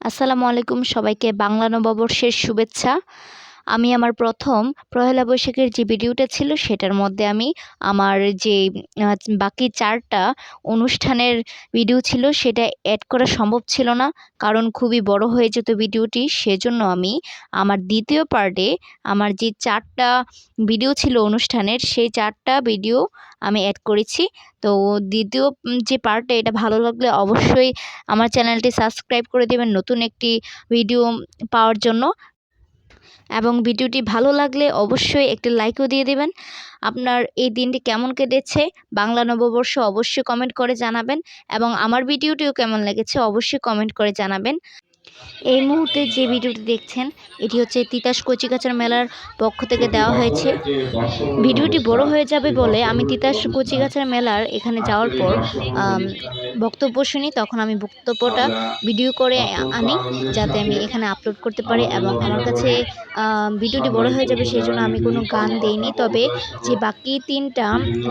আসসালামু আলাইকুম সবাইকে বাংলা নববর্ষের শুভেচ্ছা। আমি আমার প্রথম পহেলা বৈশাখের যে ভিডিওটা ছিল সেটার মধ্যে আমি আমার যে বাকি চারটা অনুষ্ঠানের ভিডিও ছিল সেটা অ্যাড করা সম্ভব ছিল না। কারণ খুবই বড় হয়ে যেত ভিডিওটি, সেজন্য আমি আমার দ্বিতীয় পার্টে আমার যে চারটা ভিডিও ছিল অনুষ্ঠানের, সেই চারটা ভিডিও আমি অ্যাড করেছি। তো দ্বিতীয় যে পার্টটা এটা ভালো লাগলে অবশ্যই আমার চ্যানেলটি সাবস্ক্রাইব করে দেবেন নতুন একটি ভিডিও পাওয়ার জন্য। এবং ভিডিওটি ভালো লাগলে অবশ্যই একটি লাইকও দিয়ে দেবেন। আপনার এই দিনটি কেমন কেটেছে বাংলা নববর্ষ অবশ্যই কমেন্ট করে জানাবেন এবং আমার ভিডিওটিও কেমন লেগেছে অবশ্যই কমেন্ট করে জানাবেন। এই মুহূর্তে যে ভিডিওটি দেখছেন, এটি হচ্ছে তিতাস কচিকাচার মেলার পক্ষ থেকে দেওয়া হয়েছে। ভিডিওটি বড় হয়ে যাবে বলে আমি তিতাস কচিকাচার মেলার এখানে যাওয়ার পর বক্তব্য শুনি, তখন আমি বক্তব্যটা ভিডিও করে আনি, যাতে আমি এখানে আপলোড করতে পারি এবং আমার কাছে ভিডিওটি বড় হয়ে যাবে সেই জন্য আমি কোনো গান দেইনি। তবে যে বাকি তিনটা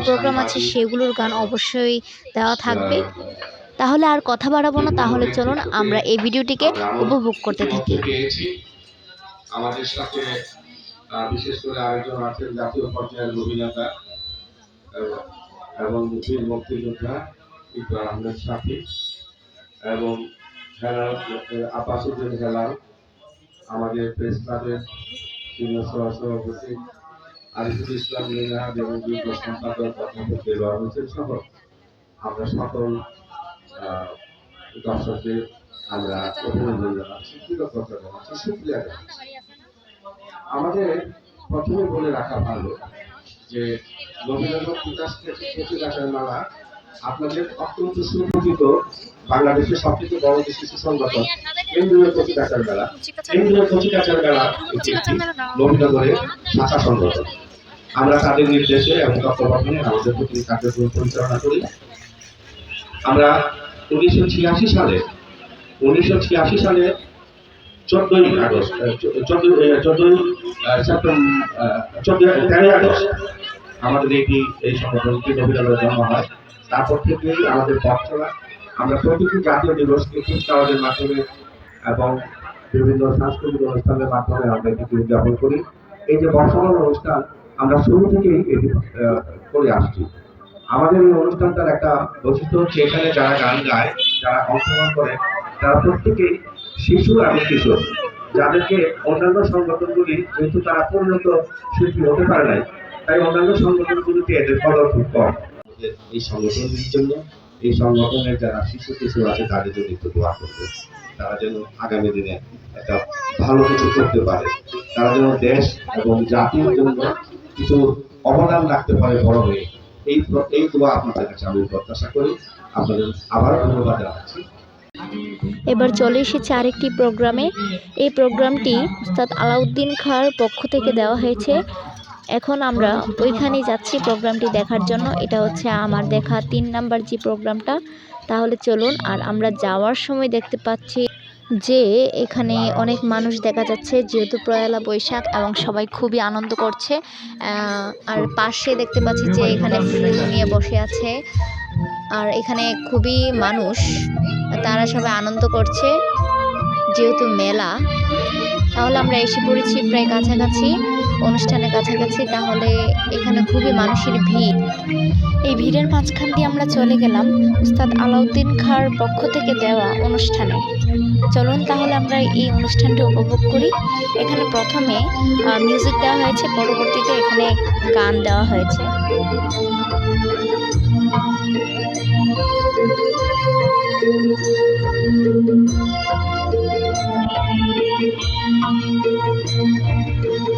প্রোগ্রাম আছে সেগুলোর গান অবশ্যই দেওয়া থাকবে। তাহলে আর কথা বাড়াবো না, তাহলে চলুন আমরা এই ভিডিওটিকে উপভোগ করতে থাকি। আমাদের সাথে বিশেষ করে আরেকজন আছেন জাতীয় পর্যায়ের অভিনেতা এবং- বীর মুক্তিযোদ্ধা ইকবাল আহমেদ সাফি এবং আপাসুদ্দিন হেলাল, আমাদের প্রেস ক্লাবের সিনিয়র সহসভাপতি আরিফুল ইসলাম মিনাহাদ এবং যুগ্ম সম্পাদক, অধ্যাপক হোসেন সহ আমরা সকল দর্শকদের আমরা অভিনন্দন জানাচ্ছি, কৃতজ্ঞতা জানাচ্ছি শুক্রিয়া জানাচ্ছি। আমাদের প্রথমে বলে রাখা ভালো যে রবীন্দ্রনাথ বিকাশ মেলা আপনাদের অত্যন্ত সুপরিচিত বাংলাদেশের সবথেকে বড় যে শিশু সংগঠন, কেন্দ্রীয় প্রতিকাশের মেলা। কেন্দ্রীয় প্রতিকাশের মেলা নবীনগরের শাখা সংগঠন। আমরা তাদের নির্দেশে এবং তত্ত্বাবধানে আমাদের প্রতিটি কার্যক্রম পরিচালনা করি। আমরা উনিশশো ছিয়াশি সালে, উনিশশো ছিয়াশি সালে চোদ্দই আগস্ট চোদ্দই চোদ্দই সেপ্টেম্বর তেরোই আগস্ট আমাদের এটি এই সংগঠনটি রবীন্দ্রের জন্ম হয়। তারপর থেকেই আমাদের পথ আমরা প্রতিটি জাতীয় দিবসকে কুচকাওয়াজের মাধ্যমে এবং বিভিন্ন সাংস্কৃতিক অনুষ্ঠানের মাধ্যমে আমরা এটিকে উদযাপন করি। এই যে বর্ষমান অনুষ্ঠান, আমরা শুরু থেকেই এটি করে আসছি। আমাদের এই অনুষ্ঠানটার একটা বৈশিষ্ট্য হচ্ছে এখানে যারা গান গায়, যারা অংশগ্রহণ করে, তারা প্রত্যেকেই শিশু এবং কিশোর। যাদেরকে অন্যান্য সংগঠনগুলি, যেহেতু তারা পরিণত শিল্পী হতে পারে নাই, তাই অন্যান্য সংগঠনগুলিতে এদের কদর খুব কম। এই সংগঠনের জন্য, এই সংগঠনের যারা শিশু, কিশোর আছে, তাদের জন্য একটু দোয়া করবে। তারা যেন আগামী দিনে একটা ভালো কিছু করতে পারে। তারা যেন দেশ এবং জাতির জন্য কিছু অবদান রাখতে পারে বড় হয়ে। এই এই দোয়া আপনাদের কাছে আমি প্রত্যাশা করি। আপনাদের আবারও ধন্যবাদ জানাচ্ছি। এবার চলে এসেছে আরেকটি প্রোগ্রামে। এই প্রোগ্রামটি উস্তাদ আলাউদ্দিন খাঁর পক্ষ থেকে দেওয়া হয়েছে। এখন আমরা ওইখানেই যাচ্ছি প্রোগ্রামটি দেখার জন্য। এটা হচ্ছে আমার দেখা, তিন নাম্বার যে প্রোগ্রামটা। তাহলে চলুন, আর আমরা যাওয়ার সময় দেখতে পাচ্ছি। যে এখানে অনেক মানুষ দেখা যাচ্ছে, যেহেতু পয়লা বৈশাখ এবং সবাই খুবই আনন্দ করছে। আর পাশে দেখতে পাচ্ছি যে এখানে ফুল নিয়ে বসে আছে। আর এখানে খুবই মানুষ, তারা সবাই আনন্দ করছে, যেহেতু মেলা। তাহলে আমরা এসে পড়েছি প্রায় কাছাকাছি। অনুষ্ঠানের কাছাকাছি, তাহলে এখানে খুবই মানুষের ভিড়। এই ভিড়ের মাঝখান দিয়ে আমরা চলে গেলাম উস্তাদ আলাউদ্দিন খাঁর পক্ষ থেকে দেওয়া অনুষ্ঠানে। চলুন তাহলে আমরা এই অনুষ্ঠানটি উপভোগ করি। এখানে প্রথমে মিউজিক দেওয়া হয়েছে, পরবর্তীতে এখানে গান দেওয়া হয়েছে।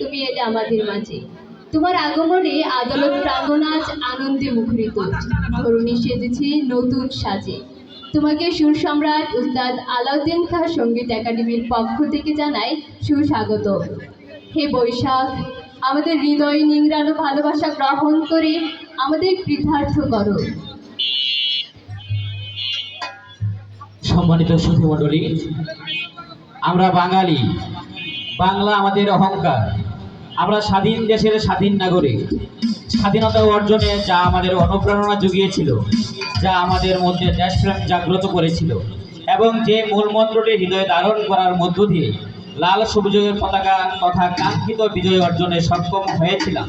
তুমি এলে আমাদের মাঝে। তোমার আগমনে আদালত প্রাঙ্গণ আজ আনন্দে মুখরিত। ধরুণী সেজেছে নতুন সাজে। তোমাকে সুর সম্রাট উস্তাদ আলাউদ্দিন খাঁ সংগীত একাডেমির পক্ষ থেকে জানাই সুস্বাগত। হে বৈশাখ, আমাদের হৃদয় নিংড়ানো ভালোবাসা গ্রহণ করে আমাদের কৃতার্থ করো। সম্মানিত সুধী মণ্ডলী আমরা বাঙালি, বাংলা আমাদের অহংকার। আমরা স্বাধীন দেশের স্বাধীন নাগরিক। স্বাধীনতা অর্জনে যা আমাদের অনুপ্রেরণা জুগিয়েছিল, যা আমাদের মধ্যে দেশপ্রেম জাগ্রত করেছিল এবং যে মূলমন্ত্রটি হৃদয় ধারণ করার মধ্য দিয়ে লাল সবুজের পতাকা তথা কাঙ্ক্ষিত বিজয় অর্জনে সক্ষম হয়েছিলাম।